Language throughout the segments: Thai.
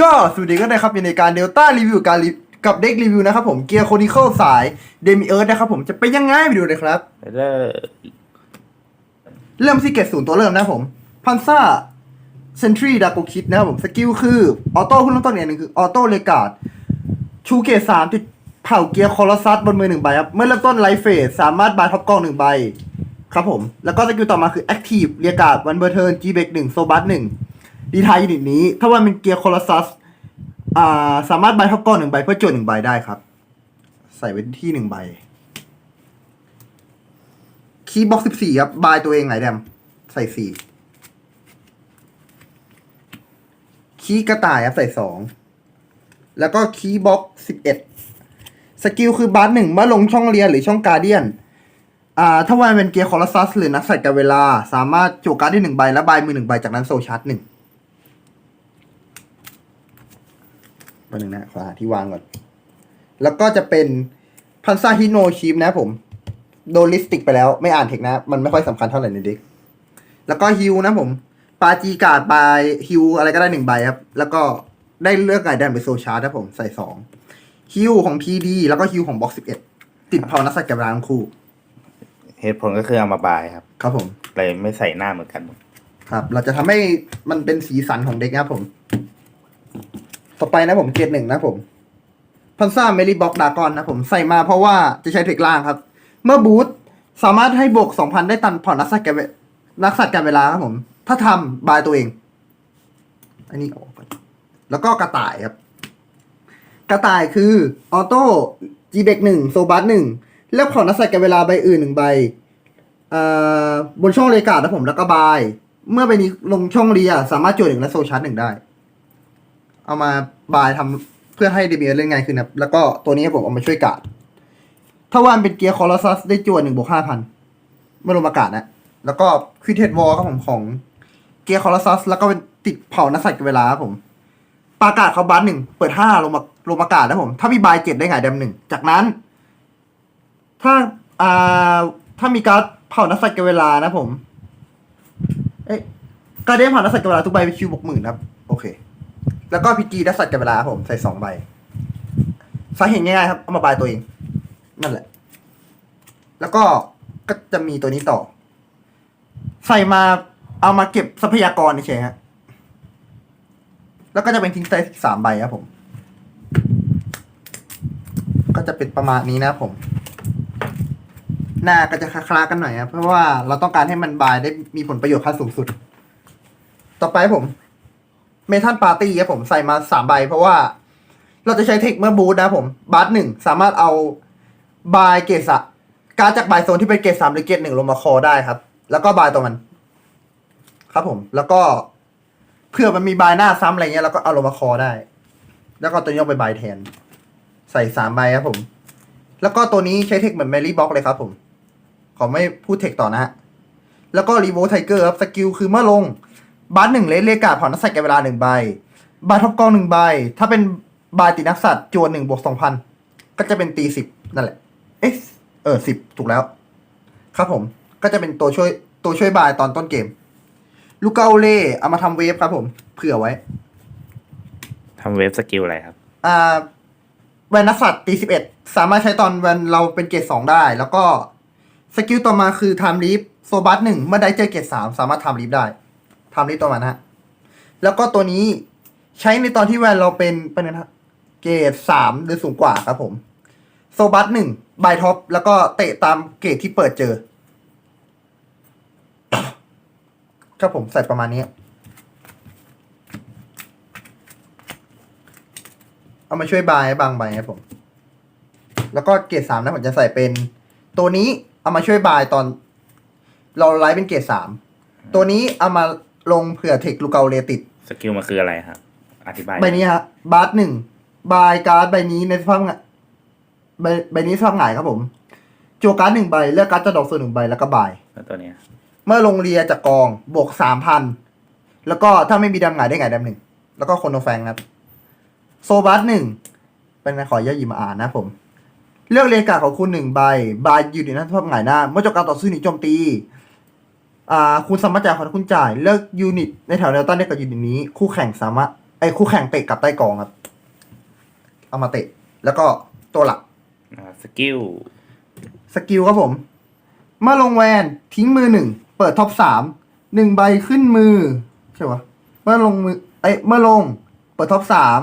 ก็สวัสดีกันนะครับอยู่ในการเดลต้ารีวิวการรีกับเด็กรีวิวนะครับผมเกียร์โคนิเคิลสายเดมิเอิร์นะครับผมจะเป็นยังไงไปดูเลยครับ เลยเริ่มที่เกตศูนย์ตัวเริ่มนะครับผมพันซ่าเซนทรีดาโกคิดนะครับผมสกิลคือออโต้ขึ้นเริ่มต้นเนี่ยหนึ่งคือออโต้เลกาดชูเกตสามจุดเผาเกียร์คอร์ซัสบนมือหนึ่งใบครับ เมื่อเริ่มต้นไลฟ์เฟสสามารถบายท็อปกองหนึ่งใบ ครับผม แล้วก็สกิลต่อมาคือแอคทีฟเรียกาดวันเบอร์เทิร์นจีเบกหนึ่งโซบัสหนึ่ง ดีทายยูนิตนี้ ถ้าว่าเป็นเกียร์คอร์ซัสอ่าสามารถบายท็อปกองหนึ่งใบเพื่อโจทย์หนึ่งใบได้ครับ ใส่ไว้ที่หนึ่งใบ คีย์บ็อกสิบสี่ครับบายตัวเองไหนแดม ใส่สี่คีย์กระต่ายครับใส่สองแล้วก็คีย์บ็อกสิบเอ็ดสกิลคือบาร์หนึ่งเมื่อลงช่องเรียนหรือช่องการเดียนอ่าถ้าวันเป็นเกียร์คอร์ซัสหรือนักใส่กับเวลา สามารถโจกการ์ดได้หนึ่งใบและบายมือหนึ่งใบจากนั้นโซชาร์จหนึ่ง มาหนึ่งนะขอหาที่วางก่อน แล้วก็จะเป็นพันซาฮิโนชิมนะครับผม โดนลิสติกไปแล้วไม่อ่านเทคนะ มันไม่ค่อยสำคัญเท่าไหร่ในเด็ก แล้วก็ฮิวนะผม ปาจีการ์ดบายฮิวอะไรก็ได้หนึ่งใบครับ แล้วก็ได้เลือกไก่แดนไปโซชาร์ดครับผมใส่สองฮิวของทีดีแล้วก็ฮิวของบ็อกสิบเอ็ดติดเผานักสัตว์กับร้านคู่ เหตุผลก็คือเอามาบายครับ ครับผม เลยไม่ใส่หน้าเหมือนกันครับ เราจะทำให้มันเป็นสีสันของเด็กนะครับผม ต่อไปนะผมเกร์หนึ่งนะผมพันซ่าเมลีบ็อกดากอนนะผมใส่มาเพราะว่าจะใช้เทคล่างครับ เมื่อบูทสามารถให้บวกสองพันได้ตันผ่อนนักสัตว์แกเวนักสัตว์การเวลาครับผม ถ้าทำบายตัวเอง อันนี้ออกแล้วก็กระต่ายครับ กระต่ายคือออโต้จีเบกหนึ่งโซบัสหนึ่งเลือกผ่อนนักสัตว์การเวลาใบอื่นหนึ่งใบบนช่องเลกาดนะผมแล้วก็บาย เมื่อใบนี้ลงช่องเรียสามารถจทย์หนึ่งและโซชาร์จหนึ่งได้ เอามาบายทำเพื่อให้เดเมียเล่นง่ายขึ้นะครับ แล้วก็ตัวนี้ผมเอามาช่วยกาดถ้าวันเป็นเกียร์คอร์ซัสได้จวนหนึ่งบวกห้าพันเมื่อลงอากาศนะ แล้วก็ควิเทดวอลครับผมของเกียร์คอร์ซัสแล้วก็เป็นติดเผานักสัตว์กับเวลาครับผมปากาศเขาบัสหนึ่งเปิดห้าลงมาลงอากาศนะผม ถ้ามีบายเจ็ดได้ไงแดมหนึ่งจากนั้น ถ้าอ่าถ้ามีการ์ดเผานักสัตว์กับเวลานะผม เอ๊ะการเดนเผานักสัตว์กับเวลาทุกใบเป็นคิวบวกหมื่นครับ โอเค แล้วก็พีจีนักสัตว์กับเวลาครับผมใส่สองใบสาเหตุง่ายๆครับ เอามาบายตัวเอง นั่นแหละ แล้วก็ก็จะมีตัวนี้ต่อ ใส่มาเอามาเก็บทรัพยากรเฉยฮะแล้วก็จะเป็นทิ้งไซส์สามใบครับผม ก็จะเป็นประมาณนี้นะผม หน้าก็จะคล้าๆกันหน่อยครับเพราะว่าเราต้องการให้มันบายได้มีผลประโยชน์ขั้นสูงสุด ต่อไปผม เมทัลปาร์ตี้ครับผมใส่มาสามใบ เพราะว่าเราจะใช้เทคเมื่อบูทนะผมบาร์หนึ่งสามารถเอาบายเกสะการจากบายโซนที่เป็นเกสสามหรือเกสหนึ่งลงมาคอได้ครับ แล้วก็บายตัวมัน ครับผม แล้วก็เพื่อมันมีบายหน้าซ้ำอะไรเงี้ยเราก็เอาลงมาคอได้ แล้วก็ตัวนี้เอาไปบายแทน ใส่สามใบครับผม แล้วก็ตัวนี้ใช้เทคเหมือนแมรี่บ็อกเลยครับผมขอไม่พูดเทคต่อนะฮะแล้วก็รีโวไทเกอร์ครับสกิลคือเมื่อลง บาร์หนึ่งเลสเลกาผ่อนนักสัตว์แกเวลาหนึ่งใบ บาร์ท็อปกองหนึ่งใบ ถ้าเป็นบายตีนักสัตว์จวนหนึ่งบวกสองพันก็จะเป็นตีสิบนั่นแหละ เอ๊ะเออสิบถูกแล้ว ครับผมก็จะเป็นตัวช่วยตัวช่วยบายตอนต้นเกม ลูกเกาเล่เอามาทำเวฟครับผม เผื่อไว้ ทำเว็บสกิลอะไรครับ อ่าแวนนักสัตว์ตีสิบเอ็ดสามารถใช้ตอนแวนเราเป็นเกรดสองได้ แล้วก็สกิลต่อมาคือไทม์ลีฟโซบัสหนึ่งเมื่อได้เจอเกรดสามสามารถไทม์ลีฟได้ไทม์ลีฟตัวมันฮะ แล้วก็ตัวนี้ใช้ในตอนที่แวนเราเป็นเป็นเกรดสามหรือสูงกว่าครับผม โซบัสหนึ่งบายท็อปแล้วก็เตะตามเกรดที่เปิดเจอ ครับผมใส่ประมาณนี้ เอามาช่วยบายบางใบครับผม แล้วก็เกรดสามนะผมจะใส่เป็น ตัวนี้เอามาช่วยบายตอน เราไลฟ์เป็นเกรดสามตัวนี้เอามา ลงเผื่อเทคลูกเกาเลติด สกิลมันคืออะไรครับ อธิบายใบนี้ฮะ บาร์หนึ่งบายการ์ดใบนี้ในสภาพหงายใบใบนี้สภาพหงายครับผมโจการ์ดหนึ่งใบเลือกการ์ดจะดอกส่วนหนึ่งใบแล้วก็บาย แล้วตัวเนี้ยเมื่อลงเรียจากกองบวกสามพันแล้วก็ถ้าไม่มีดำหงายได้ไงดำหนึ่งแล้วก็โคนโนแฟงครับ โซบัสหนึ่งเป็นไงขอย่อหยิบมาอ่านนะผม เลือกเรียกาดของคุณหนึ่งใบบายอยู่ในหน้าภาพหงายหน้า เมื่อจบการต่อสู้นี้โจมตี อ่าคุณสามารถจ่ายของคุณจ่ายเลือกยูนิตในแถวแนวตั้งได้กับยูนิตนี้ คู่แข่งสามารถไอ้คู่แข่งเตะกลับใต้กองครับ เอามาเตะ แล้วก็ตัวหลักอ่าสกิลสกิลครับผมเมื่อลงแวนทิ้งมือหนึ่งเปิดท็อปสามหนึ่งใบขึ้นมือใช่ปะเมื่อลงมือเอ้ยเมื่อลง เปิดท็อปสาม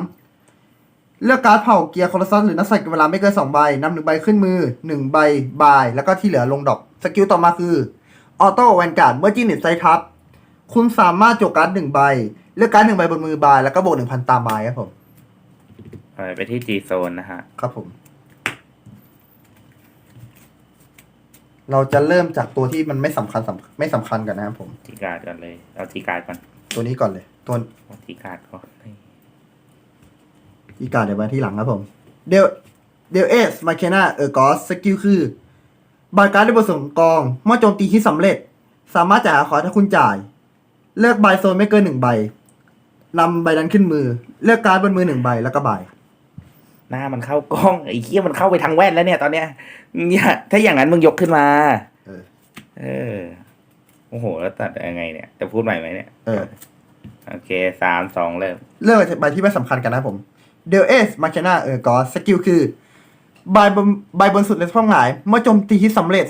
เลือกการ์ดเผ่าเกียร์คอร์ซัสหรือนักสัตว์เวลาไม่เกินสองใบนำหนึ่งใบขึ้นมือหนึ่งใบบาย แล้วก็ที่เหลือลงดอกสกิลต่อมาคือ ออโต้แวนการ์ดเมื่อจีเน็ตไซทับคุณสามารถโจกการ์ดหนึ่งใบ เลือกการ์ดหนึ่งใบบนมือบายแล้วก็บวกหนึ่งพันตามบายครับผมเอ่อไปที่ G โซนนะฮะ ครับผม เราจะเริ่มจากตัวที่มันไม่สำคัญสำไม่สำคัญกันนะครับผมจีการ์ดก่อนเลย เอาจีการ์ดก่อนตัวนี้ก่อนเลยตัวเอาจีการ์ดก่อนนี่อีกาเดี๋ยวไว้ที่หลังครับผมเดลเดลเอสมาเคนาเออร์กอสสกิลคือ บายการ์ดได้บนส่วนของกองเมื่อโจมตีที่สำเร็จ สามารถจ่ายอาคอร์ถ้าคุณจ่าย เลือกใบโซนไม่เกินหนึ่งใบนำใบนั้นขึ้นมือ เลือกการ์ดบนมือหนึ่งใบแล้วก็ใบายหน้ามันเข้ากล้องไอ้เหี้ยมันเข้าไปทางแว่นแล้วเนี่ย ตอนเนี้ยเนี่ยถ้าอย่างนั้นมึงยกขึ้นมาเออ เออโอ้โห แล้วตัดยังไงเนี่ย จะพูดใหม่ไหมเนี่ยเออ โอเคสามสองเริ่มเลือกใบที่ไม่สำคัญกันนะครับผมเดลเอสมาเคนาเออร์กอสสกิลคือ ใบบนใบบนสุดในช่องหงาย เมื่อโจมตีที่สำเร็จ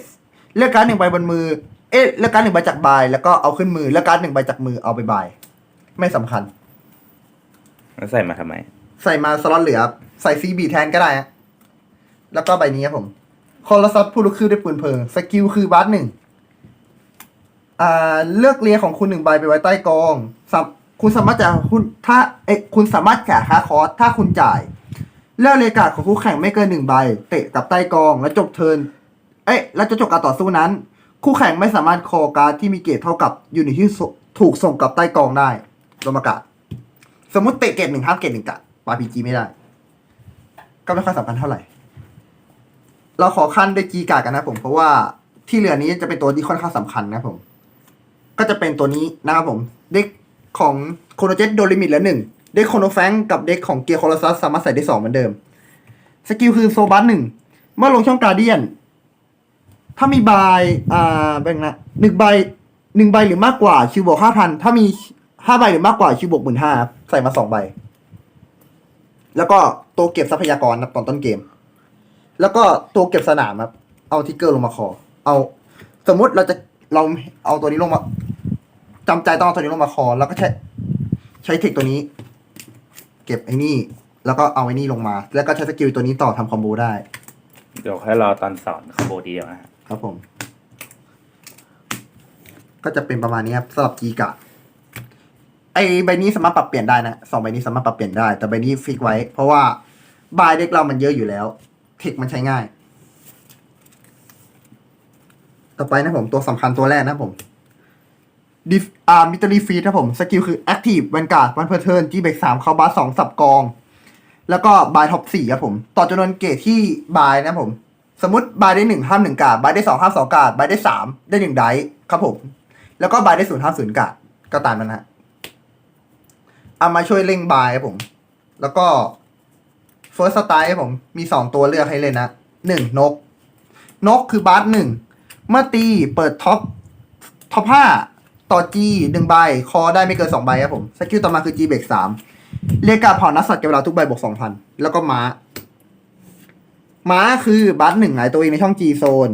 เลือกการ์ดหนึ่งใบบนมือ เอ๊ะเลือกการ์ดหนึ่งใบจากใบายแล้วก็เอาขึ้นมือเลือกการ์ดหนึ่งใบจากมือเอาไปใบายไม่สำคัญ แล้วใส่มาทำไม ใส่มาสล็อตเหลือ ใส่ซีบีแทนก็ได้ฮะแล้วก็ใบนี้ครับผมคอร์ซัสผู้ลุกขึ้นด้วยปืนเพลิงสกิลคือบาร์หนึ่งอ่าเลือกเรียของคุณหนึ่งใบไปไว้ใต้กองสับคุณสามารถจ่ายคุณถ้าเอ๊ะคุณสามารถจ่ายค่าคอร์สถ้าคุณจ่าย เลือกเรียกกาดของคู่แข่งไม่เกินหนึ่งใบ เตะกับใต้กองแล้วจบเทินเอ๊ะ แล้วจะจบการต่อสู้นั้น คู่แข่งไม่สามารถคอการ์ดที่มีเกรดเท่ากับยูนิตที่ถูกส่งกลับใต้กองได้ลมอากาศสมมติเตะเกรดหนึ่งห้ามเกรดหนึ่งกะปาพีจีไม่ได้ ก็ไม่ค่อยสำคัญเท่าไหร่ เราขอขั้นด้วยจีกาดกันนะผมเพราะว่าที่เหลือนี้จะเป็นตัวที่ค่อนข้างสำคัญนะผม ก็จะเป็นตัวนี้นะครับผมเด็กของโคโนเจตโดลิมิตแล้วหนึ่ง เด็กโคโนแฟงกับเด็กของเกียร์คลซัสสามารถใส่ได้สองเหมือนเดิม สกิลคือโซบัสหนึ่งเมื่อลงช่องการเดียน ถ้ามีใบอ่าเป็นนะหนึ่งใบหนึ่งใบหรือมากกว่าคิวบวกห้าพันถ้ามีห้าใบหรือมากกว่าคิวบวกหมื่นห้าใส่มาสองใบ แล้วก็ตัวเก็บทรัพยากรนะตอนต้นเกม แล้วก็ตัวเก็บสนามครับเอาทิกเกอร์ลงมาคอ เอาสมมุติเราจะเราเอาตัวนี้ลงมาจำใจต้องเอาตัวนี้ลงมาคอ แล้วก็ใช้ใช้เทคตัวนี้ เก็บไอ้นี่ แล้วก็เอาไอ้นี่ลงมา แล้วก็ใช้สกิลตัวนี้ต่อทำคอมโบได้ เดี๋ยวค่อยรอตอนสอนคอมโบเดียวนะฮะครับผม ก็จะเป็นประมาณนี้ครับสำหรับจีกะ ไอใบนี้สามารถปรับเปลี่ยนได้นะสองใบนี้สามารถปรับเปลี่ยนได้ แต่ใบนี้ฟิกไว้ เพราะว่าบายเด็กเรามันเยอะอยู่แล้วเทคมันใช้ง่าย ต่อไปนะผมตัวสำคัญตัวแรกนะผม ดิฟอาร์มิตรีฟีนะผมสกิลคือแอคทีฟแวนการ์ดวันเพอร์เทิร์นจีเบกสามเข้าบาสสองสับกอง แล้วก็บายท็อปสี่ครับผม ต่อจำนวนเกรดที่บายนะผม สมมติบายได้หนึ่งห้ามหนึ่งการ์ดบายได้สองห้ามสองการ์ดบายได้สามได้หนึ่งไดครับผม แล้วก็บายได้ศูนย์ห้ามศูนย์การ์ดก็ตามนั้นฮะเอามาช่วยเร่งบายครับผม แล้วก็เฟิร์สสไตล์ครับผมมีสองตัวเลือกให้เลยนะหนึ่งนก นกคือบาสหนึ่งเมื่อตีเปิดท็อปท็อปห้า ต่อจีหนึ่งใบ คอได้ไม่เกินสองใบครับผม สกิลต่อมาคือจีเบรกสามเรียกการเผานักสัตว์เก็บเวลาทุกใบบวกสองพันแล้วก็ม้า ม้าคือบัสหนึ่งหงายตัวเองในช่องจีโซน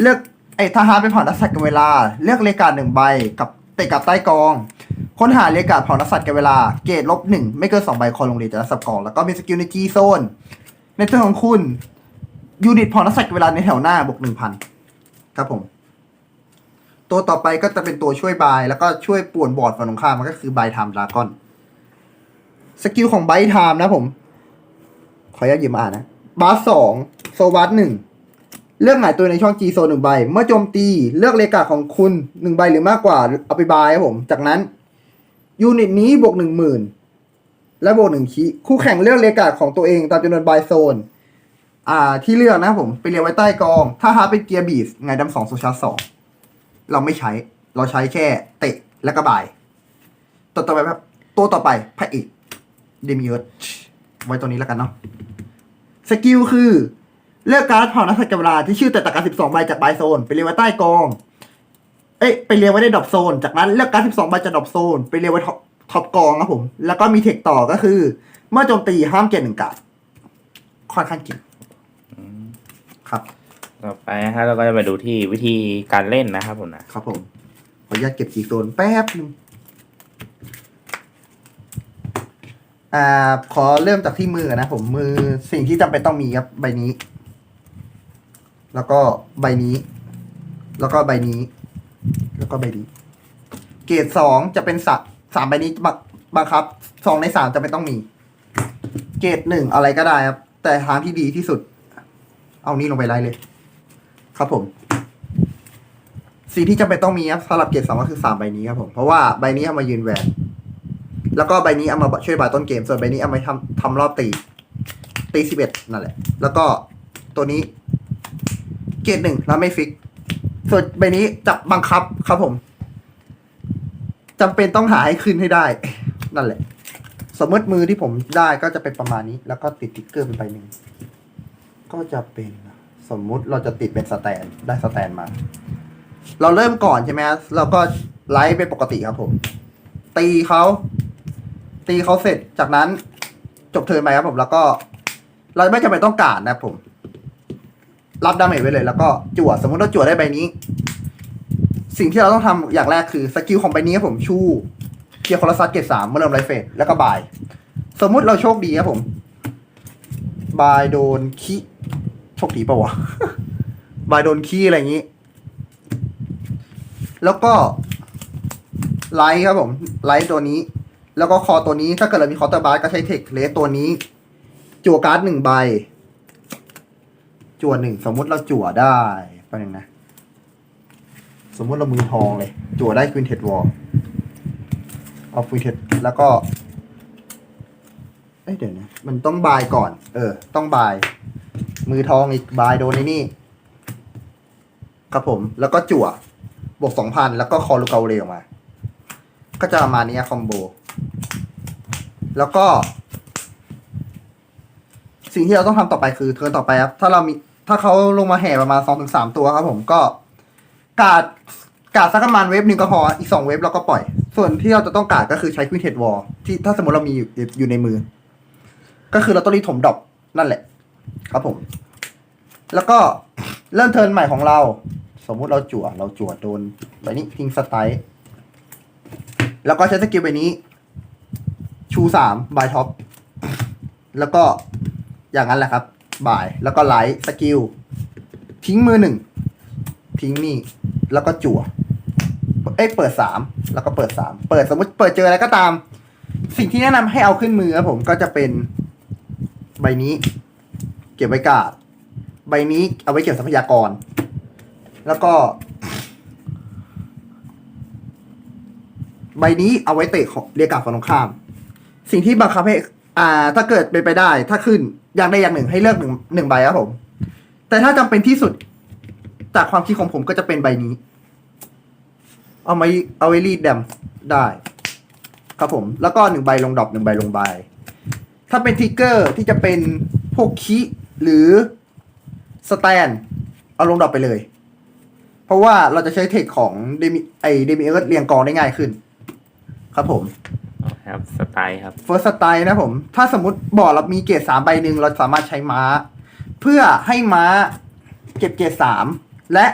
เลือกไอ้ทหารเป็นเผ่านักสัตว์กันเวลา เลือกเลกาหนึ่งใบกับเตะกับใต้กอง ค้นหาเลกาเผ่านักสัตว์กันเวลา เกรดลบหนึ่งไม่เกินสองใบคอลงเรียนแต่ละสับกอง แล้วก็มีสกิลในจีโซน ในตัวของคุณยูนิตเผ่านักสัตว์กันเวลาในแถวหน้าบวกหนึ่งพันครับผม ตัวต่อไปก็จะเป็นตัวช่วยบาย แล้วก็ช่วยป่วนบอร์ดฝั่งตรงข้ามมันก็คือบายไทม์ดราก้อนสกิลของไบไทม์นะผม ขออนุญาตหยิบมาอ่านนะบาสสองโซบัสหนึ่งเลือกหงายตัวในช่อง G โซนหนึ่งใบ เมื่อโจมตีเลือกเลกาของคุณหนึ่งใบหรือมากกว่า เอาไปบายครับผม จากนั้นยูนิตนี้บวกหนึ่งหมื่นและบวกหนึ่งคีคู่แข่งเลือกเลกาของตัวเองตามจำนวนบายโซน อ่า ที่เลือกนะครับผม ไปเรียงไว้ใต้กอง ถ้าฮาร์เป็นเกียร์บีสไงดำสองโซชาร์สอง เราไม่ใช้ เราใช้แค่เตะและก็บาย ตัวต่อไปครับ ตัวต่อไปพระเอกเดมิเอิร์ไว้ตัวนี้แล้วกันเนาะสกิลคือ เลือกการ์ดเผ่านักสัตว์กับเวลาที่ชื่อแต่ตะการสิบสองใบจากบายโซน ไปเรียงไว้ใต้กอง เอ้ยไปเรียงไว้ในดรอปโซน จากนั้นเลือกการ์ดสิบสองใบจากดรอปโซน ไปเรียงไว้ท็อปท็อปกองครับผม แล้วก็มีเทคต่อก็คือ เมื่อโจมตีห้ามเกียรหนึ่งการ์ดค่อนข้างเก่งครับ ต่อไปนะฮะเราก็จะมาดูที่วิธีการเล่นนะครับผมนะครับผมขออนุญาตเก็บจีโซนแป๊บนึงอ่าขอเริ่มจากที่มือนะผมมือสิ่งที่จำเป็นต้องมีครับใบนี้ แล้วก็ใบนี้ แล้วก็ใบนี้ แล้วก็ใบนี้ เกรดสองจะเป็นสักสามใบนี้บังบังคับสองในสามจะไม่ต้องมี เกรดหนึ่งอะไรก็ได้ครับ แต่ทางที่ดีที่สุด เอานี้ลงไปไล่เลย ครับผม สิ่งที่จำเป็นต้องมีครับสำหรับเกรดสองก็คือสามใบนี้ครับผม เพราะว่าใบนี้เอามายืนแหวนแล้วก็ใบนี้เอามาช่วยบายต้นเกม ส่วนใบนี้เอามาทำทำรอบตี ตีสิบเอ็ดนั่นแหละ แล้วก็ตัวนี้ เกรดหนึ่งแล้วไม่ฟิก ส่วนใบนี้จะบังคับครับผมจำเป็นต้องหาให้ขึ้นให้ได้ นั่นแหละ สมมติมือที่ผมได้ก็จะเป็นประมาณนี้ แล้วก็ติดติ๊กเกอร์เป็นใบหนึ่งก็จะเป็น สมมุติเราจะติดเป็นสแตนได้สแตนมา เราเริ่มก่อนใช่ไหมครับเราก็ไลฟ์เป็นปกติครับผม ตีเขาตีเขาเสร็จจากนั้นจบเทิร์นไปครับผมแล้วก็ เราไม่จำเป็นต้องการนะครับผม รับดาเมจไว้เลย แล้วก็จั่วสมมติเราจั่วได้ใบนี้ สิ่งที่เราต้องทำอย่างแรกคือสกิลของใบนี้ครับผมชูเกียร์คอร์ซัสเกตสามเมื่อเริ่มไลฟ์เฟสแล้วก็บาย สมมุติเราโชคดีครับผมบายโดนคิ คดีปะวะบายโดนขี้อะไรอย่างนี้ แล้วก็ไลท์ครับผม ไลท์ตัวนี้ แล้วก็คอตัวนี้ถ้าเกิดเรามีคอเตอร์บาร์ก็ใช้เทคเลสตัวนี้ จั่วการ์ดหนึ่งใบ จั่วหนึ่งสมมุติเราจั่วได้แป๊บนึงนะ สมมุติเรามือทองเลย จั่วได้ควินเทดวอลเอาควินเทดแล้วก็เอ้ยเดี๋ยวนะ มันต้องบายก่อน เออ ต้องบาย มือทองอีกบายโดนในนี่ ครับผม แล้วก็จั่ว บวกสองพันแล้วก็คอลูกาเรออกมา ก็จะประมาณนี้คอมโบ แล้วก็ สิ่งที่เราต้องทำต่อไปคือเทิร์นต่อไปครับ ถ้าเรามีถ้าเขาลงมาแห่ประมาณสองถึงสามตัวครับผมก็กาดกาดสักประมาณเวฟหนึ่งก็พออีกสองเวฟเราก็ปล่อย ส่วนที่เราจะต้องกาดก็คือใช้ควินเทดวอลที่ถ้าสมมติเรามีอยู่อยู่ในมือ ก็คือเราต้องรีบถมดอกนั่นแหละ ครับผม แล้วก็เริ่มเทิร์นใหม่ของเรา สมมุติเราจั่วเราจั่วโดนใบนี้ทิ้งสไตล์แล้วก็ใช้สกิลใบนี้ ชูสามบายท็อป แล้วก็อย่างนั้นแหละครับบ่ายแล้วก็ไลท์สกิลทิ้งมือหนึ่งทิ้งนี่ แล้วก็จั่ว เอ้ยเปิดสามแล้วก็เปิดสามเปิดสมมติเปิดเจออะไรก็ตาม สิ่งที่แนะนำให้เอาขึ้นมือครับผมก็จะเป็นใบนี้ ก็บไว้กาดใบนี้เอาไว้เก็บทรัพยากร แล้วก็ ใบนี้เอาไว้เตะของเรียกาดฝั่งตรงข้าม สิ่งที่บังคับให้ อ่า ถ้าเกิดเป็นไปได้ ถ้าขึ้นอย่างใดอย่างหนึ่งให้เลือกหนึ่งหนึ่งใบครับผม แต่ถ้าจำเป็นที่สุด จากความคิดของผมก็จะเป็นใบนี้ เอาไว้เอาไว้รีดแดมได้ ครับผม แล้วก็หนึ่งใบลงดอปหนึ่งใบลงใบ ถ้าเป็นทิกเกอร์ที่จะเป็นพวกคี หรือสแตนเอาลงดรอปไปเลย เพราะว่าเราจะใช้เทคของเดมิไอเดมิเอิร์เรียงกองได้ง่ายขึ้น ครับผมครับสไตล์ครับเฟิร์สสไตล์นะผม ถ้าสมมติบอร์ดเรามีเกรดสามใบหนึ่งเราสามารถใช้ม้า เพื่อให้ม้าเก็บเกรดสามและ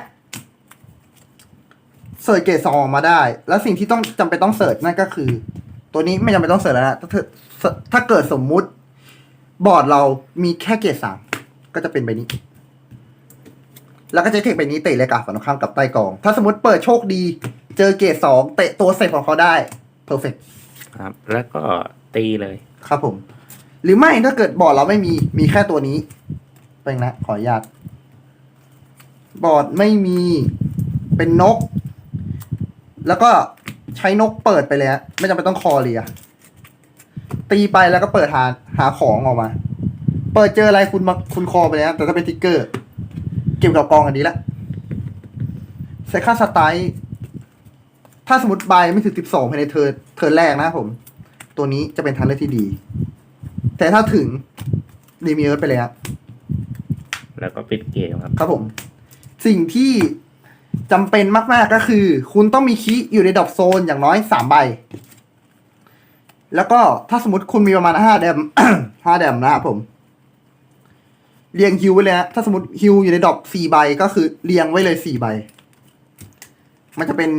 เสิร์ชเกรดสองออกมาได้ แล้วสิ่งที่ต้องจำเป็นต้องเสิร์ชนั่นก็คือ ตัวนี้ไม่จำเป็นต้องเสิร์ชแล้วนะถ้าเธอถ้าเกิดสมมุติบอร์ดเรามีแค่เกรดสาม ก็จะเป็นใบนี้ แล้วก็จะเทคใบนี้เตะเลยกาฝั่งตรงข้ามกับใต้กอง ถ้าสมมติเปิดโชคดี เจอเกรดสองเตะตัวเสร็จของเขาได้เพอร์เฟกครับ แล้วก็ตีเลยครับผม หรือไม่ถ้าเกิดบอร์ดเราไม่มีมีแค่ตัวนี้เป็นนะ ขออนุญาตบอร์ดไม่มีเป็นนก แล้วก็ใช้นกเปิดไปเลยฮะไม่จำเป็นต้องคอเรียตีไปแล้วก็เปิดหาหาของออกมา เปิดเจออะไรคุณมาคุณคอไปเลยฮะแต่ถ้าเป็นทิกเกอร์ เก็บกับกองอันนี้ละเซคันสไตล์ถ้าสมมติใบไม่ถึงสิบสองภายในเทิร์นเทิร์นแรกนะครับผม ตัวนี้จะเป็นทางเลือกที่ดี แต่ถ้าถึงรีมิเอิร์สไปเลยครับแล้วก็ปิดเกมครับ ครับผม สิ่งที่จำเป็นมาก ๆ ก็คือ คุณต้องมีคีย์อยู่ในดรอปโซนอย่างน้อยสามใบ แล้วก็ถ้าสมมติคุณมีประมาณห้าแดมห้าแดมนะครับผม เรียงฮิวไว้เลยนะถ้าสมมติฮิวอยู่ในดรอปสี่ใบก็คือเรียงไว้เลยสี่ใบ มันจะเป็น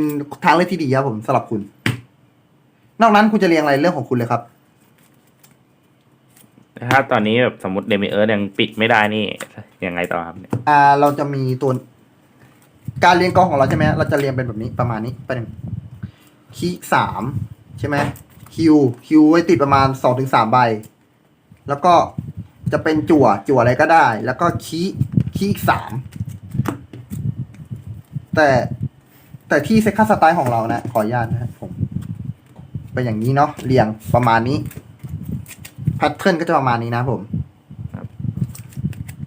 ทางเลือกที่ดีครับผมสำหรับคุณ นอกนั้นคุณจะเรียงอะไรเรื่องของคุณเลยครับ ถ้าตอนนี้แบบสมมติเดมิเอิร์ยังปิดไม่ได้นี่ยังไงต่อครับเนี่ยอ่า เราจะมีตัว การเรียงกองของเราใช่ไหมเราจะเรียงเป็นแบบนี้ประมาณนี้ไปหนึ่งคีย์สามใช่ไหมคิวคิวไว้ติดประมาณสองถึงสามใบ แล้วก็ จะเป็นจั่ว จั่วอะไรก็ได้ แล้วก็คีคีอีกสามแต่แต่ที่เซ็กคัสสไตล์ของเรานะขออนุญาตนะครับผมเป็นอย่างนี้เนาะเรียงประมาณนี้แพทเทิร์นก็จะประมาณนี้นะผม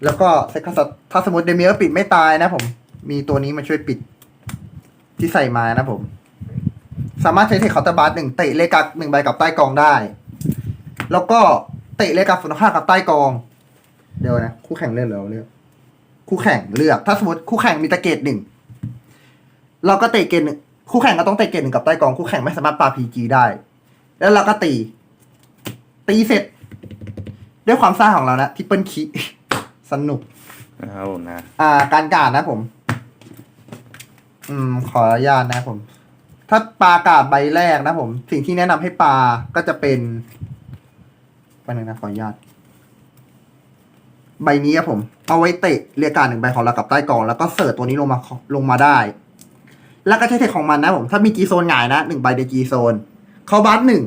แล้วก็เซ็กคัสถ้าสมมติเดเมียร์ปิดไม่ตายนะผม มีตัวนี้มาช่วยปิดที่ใส่มานะผม สามารถใช้เทคเคาน์เตอร์บาร์หนึ่งเตะเลกักหนึ่งใบกับใต้กองได้ แล้วก็ เตะเลกักฝุ่นห้ากับใต้กอง เดี๋ยวนะ คู่แข่งเลือกเหรอเลือกคู่แข่งเลือก ถ้าสมมติคู่แข่งมีตะเกตหนึ่งเราก็เตะเกตหนึ่งคู่แข่งก็ต้องเตะเกตหนึ่งกับใต้กอง คู่แข่งไม่สามารถปาพีจีได้ แล้วเราก็ตี ตีเสร็จ ด้วยความซ่าของเรานะทิปเปิลคีสนุกนะครับผมนะอ่า การการนะผม อืม ขออนุญาตนะครับผม ถ้าปลากาดใบแรกนะผม สิ่งที่แนะนำให้ปลาก็จะเป็น ไปหนึ่งนะขออนุญาต ใบนี้ครับผม เอาไว้เตะเรียกการหนึ่งใบของเรากับใต้กองแล้วก็เสิร์ตตัวนี้ลงมาลงมาได้ แล้วก็ใช้เทคของมันนะผมถ้ามีจีโซนหงายนะหนึ่งใบในจีโซนเขาบัสหนึ่ง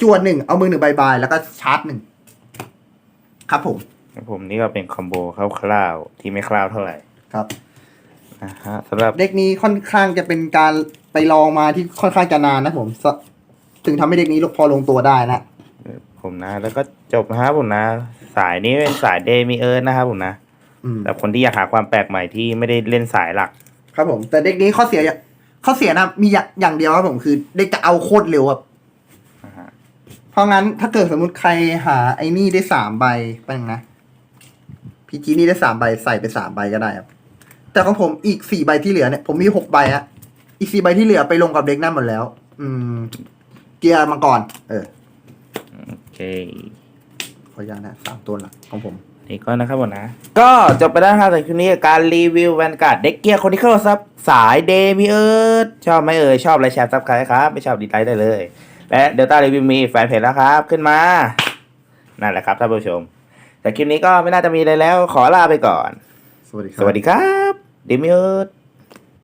จวนหนึ่งเอามือหนึ่งใบบายแล้วก็ชาร์จหนึ่งครับผมครับผมนี่ก็เป็นคอมโบคร่าวๆที่ไม่คร่าวเท่าไหร่ครับนะฮะสำหรับเด็กนี้ค่อนข้างจะเป็นการไปลองมาที่ค่อนข้างจะนานนะผมสถึงทำให้เด็กนี้พอลงตัวได้นะ ผมนะ แล้วก็จบนะครับผมนะ สายนี้เป็นสายเดมิเอิร์นะครับผมนะอืม แต่คนที่อยากหาความแปลกใหม่ที่ไม่ได้เล่นสายหลัก ครับผม แต่เด็กนี้ข้อเสียอย่างข้อเสียนะมีอย่างอย่างเดียวครับผมคือเด็กจะเอาโคตรเร็วครับนะฮะ เพราะงั้นถ้าเกิดสมมุติใครหาไอ้นี่ได้สามใบไปบนึงนะพีจีนี่ได้สามใบใส่ไปสามใบก็ได้ครับ แต่ของผมอีกสี่ใบที่เหลือเนี่ยผมมีหกใบอะอีกสี่ใบที่เหลือไปลงกับเด็กนั่นหมดแล้ว อืม เกียร์มังกรเออโอ เคขออนุญาตนะสามตัวหลักของผมนี่ก็นะครับผมนะ ก็จบไปแล้วนะครับในคลิปนี้กับการรีวิวแวนการ์ดเด็กเกียร์คนที่เข้าซับสายเดมิเอิร์ชอบไหมเอ่ยชอบอะไรแชร์ซับใครครับ ไม่ชอบดีไลค์ได้เลย และเดลต้ารีวิวมีแฟนเพจแล้วครับ ขึ้นมา นั่นแหละครับท่านผู้ชม แต่คลิปนี้ก็ไม่น่าจะมีอะไรแล้วขอลาไปก่อน สวัสดีครัสวัสดีครับเดมิเอิร์